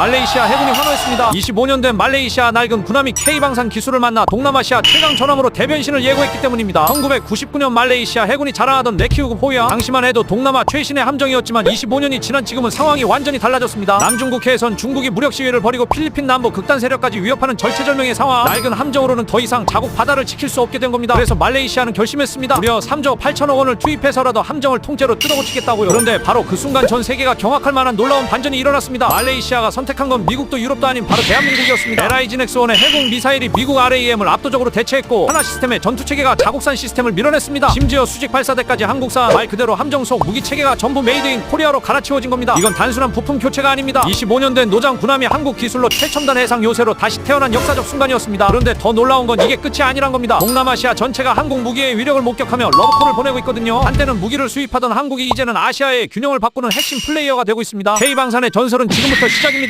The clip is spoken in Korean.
말레이시아 해군이 환호했습니다. 25년 된 말레이시아 낡은 군함이 K방산 기술을 만나 동남아시아 최강 전함으로 대변신을 예고했기 때문입니다. 1999년 말레이시아 해군이 자랑하던 레키우급 호위함 당시만 해도 동남아 최신의 함정이었지만 25년이 지난 지금은 상황이 완전히 달라졌습니다. 남중국해에선 중국이 무력 시위를 벌이고 필리핀 남부 극단 세력까지 위협하는 절체절명의 상황. 낡은 함정으로는 더 이상 자국 바다를 지킬 수 없게 된 겁니다. 그래서 말레이시아는 결심했습니다. 무려 3조 8천억 원을 투입해서라도 함정을 통째로 뜯어고치겠다고요. 그런데 바로 그 순간 전 세계가 경악할 만한 놀라운 반전이 일어났습니다. 말레이시아가 선택 한 건 미국도 유럽도 아닌 바로 대한민국이었습니다. LIG넥스1의 해군 미사일이 미국 RAM을 압도적으로 대체했고 하나 시스템의 전투 체계가 자국산 시스템을 밀어냈습니다. 심지어 수직 발사대까지 한국산 말 그대로 함정 속 무기 체계가 전부 메이드인 코리아로 갈아치워진 겁니다. 이건 단순한 부품 교체가 아닙니다. 25년 된 노장 군함이 한국 기술로 최첨단 해상 요새로 다시 태어난 역사적 순간이었습니다. 그런데 더 놀라운 건 이게 끝이 아니란 겁니다. 동남아시아 전체가 한국 무기의 위력을 목격하며 러브콜을 보내고 있거든요. 한때는 무기를 수입하던 한국이 이제는 아시아의 균형을 바꾸는 핵심 플레이어가 되고 있습니다. K방산의 전설은 지금부터 시작입니다.